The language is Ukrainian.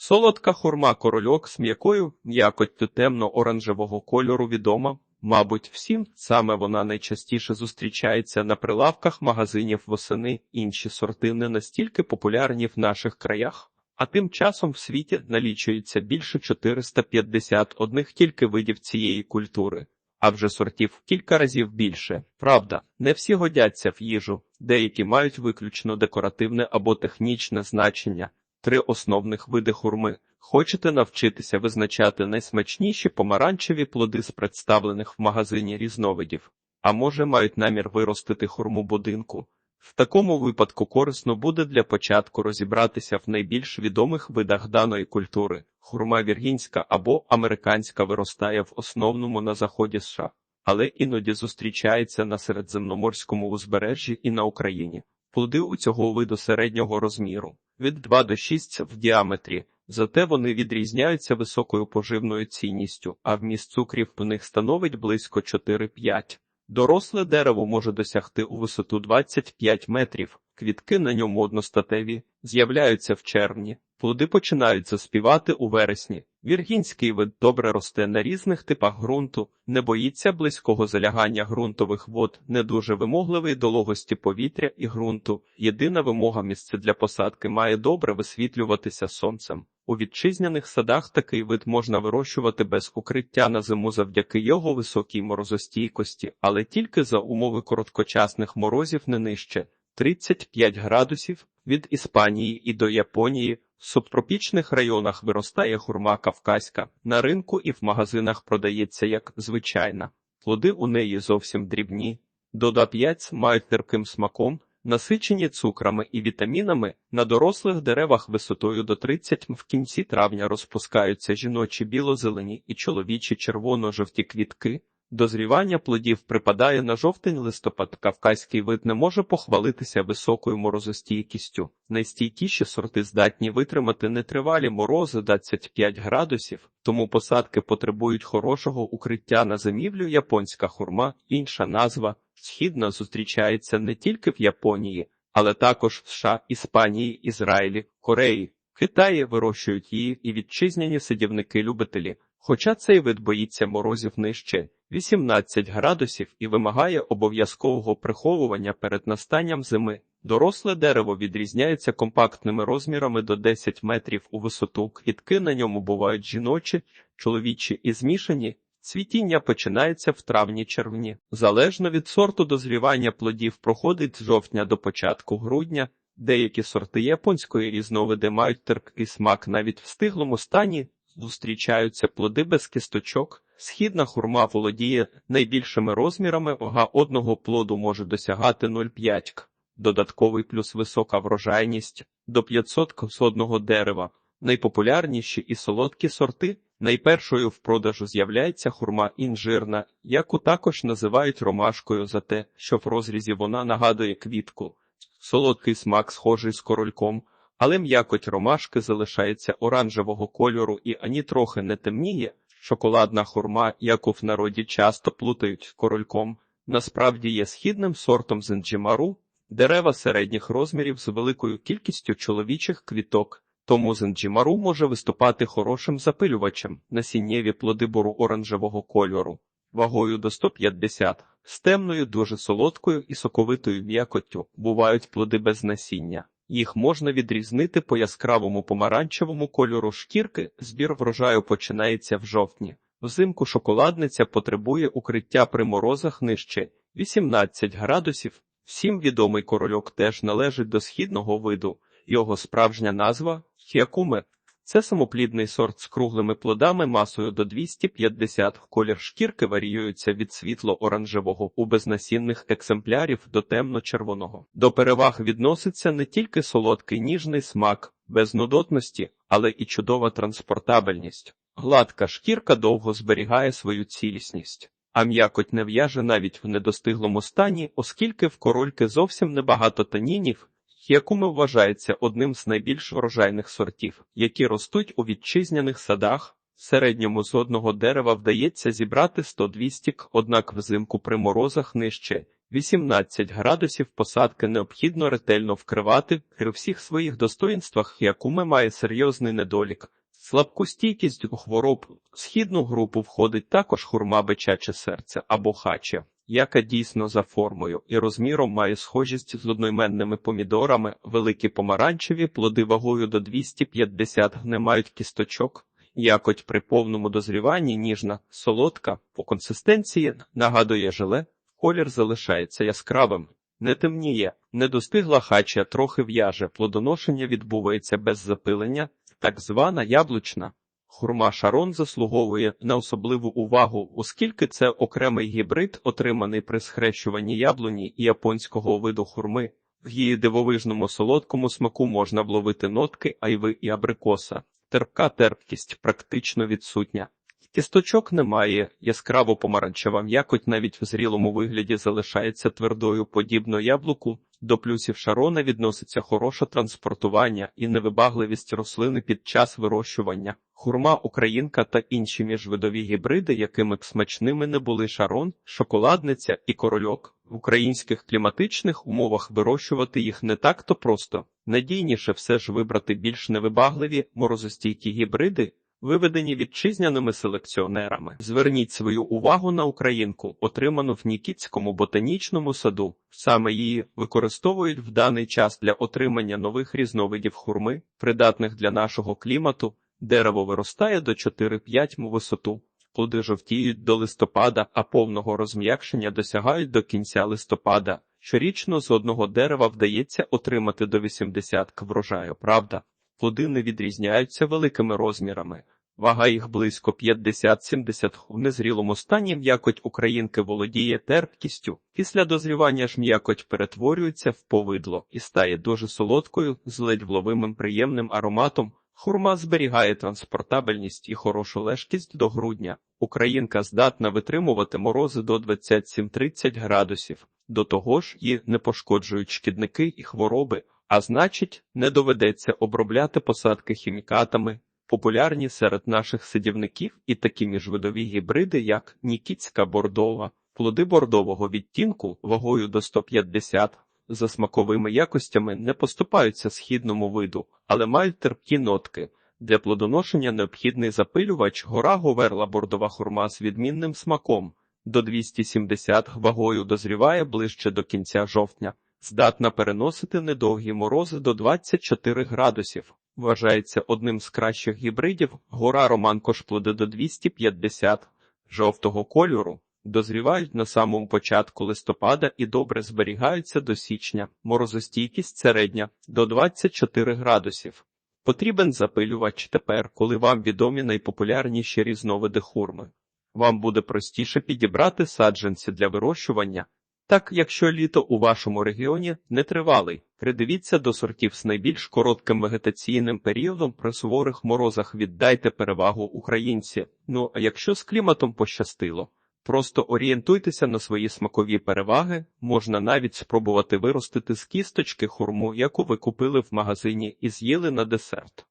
Солодка хурма корольок з м'якою м'якоттю темно-оранжевого кольору відома. Мабуть, всім саме вона найчастіше зустрічається на прилавках магазинів восени. Інші сорти не настільки популярні в наших краях. А тим часом в світі налічується більше 450 одних тільки видів цієї культури, а вже сортів кілька разів більше. Правда, не всі годяться в їжу, деякі мають виключно декоративне або технічне значення. Три основних види хурми. Хочете навчитися визначати найсмачніші помаранчеві плоди з представлених в магазині різновидів, а може мають намір виростити хурму будинку. В такому випадку корисно буде для початку розібратися в найбільш відомих видах даної культури. Хурма віргінська або американська виростає в основному на заході США, але іноді зустрічається на середземноморському узбережжі і на Україні. Плоди у цього виду середнього розміру від 2 до 6 в діаметрі, зате вони відрізняються високою поживною цінністю, а вміст цукрів в них становить близько 4-5. Доросле дерево може досягти у висоту 25 метрів, квітки на ньому одностатеві, з'являються в червні, плоди починають заспівати у вересні. Віргінський вид добре росте на різних типах ґрунту, не боїться близького залягання ґрунтових вод, не дуже вимогливий до логості повітря і ґрунту. Єдина вимога місце для посадки має добре висвітлюватися сонцем. У вітчизняних садах такий вид можна вирощувати без укриття на зиму завдяки його високій морозостійкості, але тільки за умови короткочасних морозів не нижче 35 градусів від Іспанії і до Японії. В субтропічних районах виростає хурма кавказька. На ринку і в магазинах продається як звичайна. Плоди у неї зовсім дрібні. Дода 5 мають терпким смаком, насичені цукрами і вітамінами. На дорослих деревах висотою до 30 в кінці травня розпускаються жіночі біло-зелені і чоловічі червоно-жовті квітки. Дозрівання плодів припадає на жовтень-листопад. Кавказький вид не може похвалитися високою морозостійкістю. Найстійкіші сорти здатні витримати нетривалі морози 25 градусів, тому посадки потребують хорошого укриття на зимівлю японська хурма, інша назва східна зустрічається не тільки в Японії, але також в США, Іспанії, Ізраїлі, Кореї. Китаї вирощують її і вітчизняні садівники-любителі. Хоча цей вид боїться морозів нижче 18 градусів і вимагає обов'язкового приховування перед настанням зими. Доросле дерево відрізняється компактними розмірами до 10 метрів у висоту. Квітки на ньому бувають жіночі, чоловічі і змішані. Цвітіння починається в травні-червні. Залежно від сорту дозрівання плодів проходить з жовтня до початку грудня. Деякі сорти японської різновиди мають терпкий смак навіть в стиглому стані. Зустрічаються плоди без кісточок. Східна хурма володіє найбільшими розмірами, вага одного плоду може досягати 0,5 к. Додатковий плюс висока врожайність до 500 к з одного дерева. Найпопулярніші і солодкі сорти. Найпершою в продажу з'являється хурма інжирна, яку також називають ромашкою за те, що в розрізі вона нагадує квітку. Солодкий смак схожий з корольком, але м'якоть ромашки залишається оранжевого кольору і ані трохи не темніє. Шоколадна хурма, яку в народі часто плутають з корольком, насправді є східним сортом зенджимару, дерева середніх розмірів з великою кількістю чоловічих квіток. Тому зенджимару може виступати хорошим запилювачем насіннєві плоди бору оранжевого кольору, вагою до 150, з темною, дуже солодкою і соковитою м'якоттю бувають плоди без насіння. Їх можна відрізнити по яскравому помаранчевому кольору шкірки. Збір врожаю починається в жовтні. Взимку шоколадниця потребує укриття при морозах нижче 18 градусів. Всім відомий корольок теж належить до східного виду. Його справжня назва хіакуме. Це самоплідний сорт з круглими плодами масою до 250 колір шкірки варіюється від світло-оранжевого у безнасінних екземплярів до темно-червоного. До переваг відноситься не тільки солодкий ніжний смак, без нудотності, але і чудова транспортабельність. Гладка шкірка довго зберігає свою цілісність, а м'якоть не в'яже навіть в недостиглому стані, оскільки в корольки зовсім небагато танінів. Хіакуме вважається одним з найбільш врожайних сортів, які ростуть у вітчизняних садах. В середньому з одного дерева вдається зібрати 100-200 к, однак взимку при морозах нижче 18 градусів посадки необхідно ретельно вкривати при всіх своїх достоїнствах, якуми має серйозний недолік. Слабку стійкість до хвороб в східну групу входить також хурма бичаче серце або хаче, яка дійсно за формою і розміром має схожість з одноіменними помідорами, великі помаранчеві плоди вагою до 250 не мають кісточок. Якоть при повному дозріванні ніжна, солодка, по консистенції нагадує желе, колір залишається яскравим, не темніє, не достигла хача, трохи в'яже, плодоношення відбувається без запилення, так звана яблучна. Хурма Шарон заслуговує на особливу увагу, оскільки це окремий гібрид, отриманий при схрещуванні яблуні і японського виду хурми. В її дивовижному солодкому смаку можна вловити нотки айви і абрикоса. Терпка терпкість практично відсутня. Кісточок немає, яскраво помаранчева м'якоть навіть в зрілому вигляді залишається твердою, подібно яблуку. До плюсів шарона відноситься хороше транспортування і невибагливість рослини під час вирощування. Хурма, українка та інші міжвидові гібриди, якими б смачними не були шарон, шоколадниця і корольок. В українських кліматичних умовах вирощувати їх не так-то просто. Надійніше все ж вибрати більш невибагливі морозостійкі гібриди, виведені вітчизняними селекціонерами. Зверніть свою увагу на українку, отриману в Нікітському ботанічному саду. Саме її використовують в даний час для отримання нових різновидів хурми, придатних для нашого клімату. Дерево виростає до 4-5 м висоту. Плоди жовтіють до листопада, а повного розм'якшення досягають до кінця листопада. Щорічно з одного дерева вдається отримати до 80 к врожаю. Правда, плоди не відрізняються великими розмірами. Вага їх близько 50-70 в незрілому стані м'якоть українки володіє терпкістю. Після дозрівання ж м'якоть перетворюється в повидло і стає дуже солодкою, з ледь вловимим приємним ароматом. Хурма зберігає транспортабельність і хорошу лежкість до грудня. Українка здатна витримувати морози до 27-30 градусів. До того ж, її не пошкоджують шкідники і хвороби, а значить, не доведеться обробляти посадки хімікатами. Популярні серед наших сидівників і такі міжвидові гібриди, як Нікітська бордова, плоди бордового відтінку вагою до 150 за смаковими якостями не поступаються східному виду, але мають терпкі нотки. Для плодоношення необхідний запилювач гора говерла бордова хурма з відмінним смаком. До 270 вагою дозріває ближче до кінця жовтня. Здатна переносити недовгі морози до 24 градусів. Вважається одним з кращих гібридів. Гора романкош плоди до 250 жовтого кольору. Дозрівають на самому початку листопада і добре зберігаються до січня. Морозостійкість середня до 24 градусів. Потрібен запилювач тепер, коли вам відомі найпопулярніші різновиди хурми. Вам буде простіше підібрати саджанці для вирощування. Так, якщо літо у вашому регіоні не тривалий, придивіться до сортів з найбільш коротким вегетаційним періодом при суворих морозах віддайте перевагу українці. Ну а якщо з кліматом пощастило, Просто орієнтуйтеся на свої смакові переваги, можна навіть спробувати виростити з кісточки хурму, яку ви купили в магазині і з'їли на десерт.